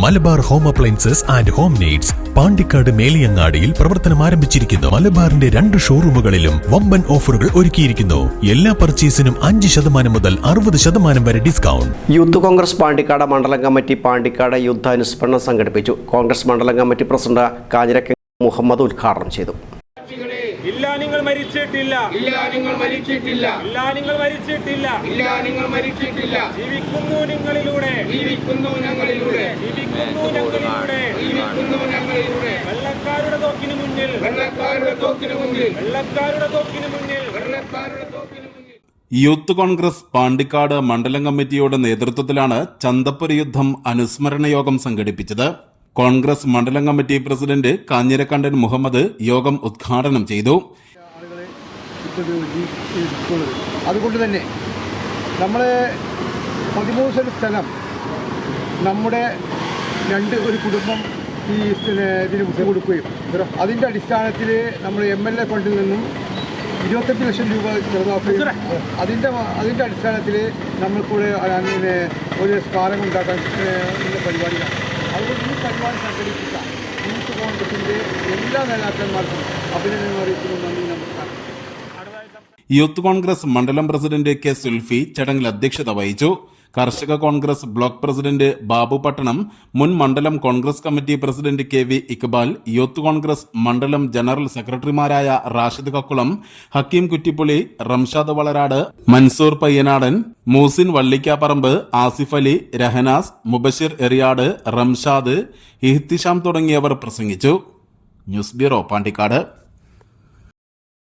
Malabar home appliances and home needs Pandikkad മേലിയങ്ങാടിയിൽ പ്രവർത്തനം ആരംഭിച്ചിരിക്കുന്നു. മലബാറിന്റെ രണ്ട് ഷോറൂമുകളിലും വമ്പൻ ഓഫറുകൾ ഒരുക്കിയിരിക്കുന്നു. എല്ലാ പർച്ചേസിനും അഞ്ച് ശതമാനം മുതൽ അറുപത് ശതമാനം വരെ ഡിസ്കൗണ്ട്. യൂത്ത് കോൺഗ്രസ് പാണ്ടിക്കാട് മണ്ഡലം കമ്മിറ്റി പാണ്ടിക്കാട് യുദ്ധാനുസ്മരണം സംഘടിപ്പിച്ചു. കോൺഗ്രസ് മണ്ഡലം കമ്മിറ്റി പ്രസിഡന്റ് കാഞ്ഞിരക്ക മുഹമ്മദ് ഉദ്ഘാടനം ചെയ്തു. ഇല്ല നിങ്ങൾ മരിച്ചിട്ടില്ല. ഇല്ല നിങ്ങൾ മരിച്ചിട്ടില്ല. ഇല്ല നിങ്ങൾ മരിച്ചിട്ടില്ല. ഇല്ല നിങ്ങൾ മരിച്ചിട്ടില്ല. ജീവിക്കുന്നു നിങ്ങളിലൂടെ. ജീവിക്കുന്നു ഞങ്ങളിലൂടെ. ജീവിക്കുന്നു ഞങ്ങളിലൂടെ. ജീവിക്കുന്നു ഞങ്ങളിലൂടെ. വെള്ളക്കാരുടെ തോക്കിന് മുന്നിൽ. വെള്ളക്കാരുടെ തോക്കിന് മുന്നിൽ. വെള്ളക്കാരുടെ തോക്കിന് മുന്നിൽ. വെള്ളക്കാരുടെ തോക്കിന് മുന്നിൽ. യൂത്ത് കോൺഗ്രസ് പാണ്ടിക്കാട് മണ്ഡലം കമ്മിറ്റിയുടെ നേതൃത്വത്തിലാണ് ചന്തപ്പുര യുദ്ധം അനുസ്മരണ യോഗം സംഘടിപ്പിച്ചത്. കോൺഗ്രസ് മണ്ഡലം കമ്മിറ്റി പ്രസിഡന്റ് കാഞ്ഞിരക്കണ്ടൻ മുഹമ്മദ് യോഗം ഉദ്ഘാടനം ചെയ്തു. അതുകൊണ്ട് തന്നെ നമ്മൾ പതിമൂന്ന് സ്ഥലം നമ്മുടെ രണ്ട് ഒരു കുടുംബം ഈ പിന്നെ ഇതിന് വിട്ടു കൊടുക്കുകയും. അതിന്റെ അടിസ്ഥാനത്തിൽ നമ്മൾ എം എൽ എ ഫണ്ടിൽ നിന്നും ഇരുപത്തെട്ട് ലക്ഷം രൂപ ചെലവാക്കുകയും അതിന്റെ അതിന്റെ അടിസ്ഥാനത്തിൽ നമ്മൾക്കൂടെ പിന്നെ ഒരു സ്മാരകം ഉണ്ടാക്കാൻ പരിപാടിയാണ്. അതുകൊണ്ട് ഈ പരിപാടി സംഘടിപ്പിച്ച യൂത്ത് കോൺഗ്രസിന്റെ എല്ലാ നേതാക്കന്മാർക്കും അഭിനന്ദനം അറിയിക്കുന്നു. നന്ദി നമസ്കാരം. യൂത്ത് കോൺഗ്രസ് മണ്ഡലം പ്രസിഡന്റ് കെ സുൽഫി ചടങ്ങിൽ അധ്യക്ഷത വഹിച്ചു. കർഷക കോൺഗ്രസ് ബ്ലോക്ക് പ്രസിഡന്റ് ബാബു പട്ടണം മുൻ മണ്ഡലം Congress committee president K V Iqbal youth Congress മണ്ഡലം ജനറൽ സെക്രട്ടറിമാരായ റാഷിദ് കക്കുളം ഹക്കീം കുറ്റിപ്പുളി റംഷാദ് വളരാട് മൻസൂർ പയ്യനാടൻ മൂസിൻ വള്ളിക്കാപ്പറമ്പ് ആസിഫ് അലി രഹനാസ് മുബഷിർ എറിയാട് റംഷാദ് ഇഹ്തിഷാം തുടങ്ങിയവർ പ്രസംഗിച്ചു. News bureau Pandikkad.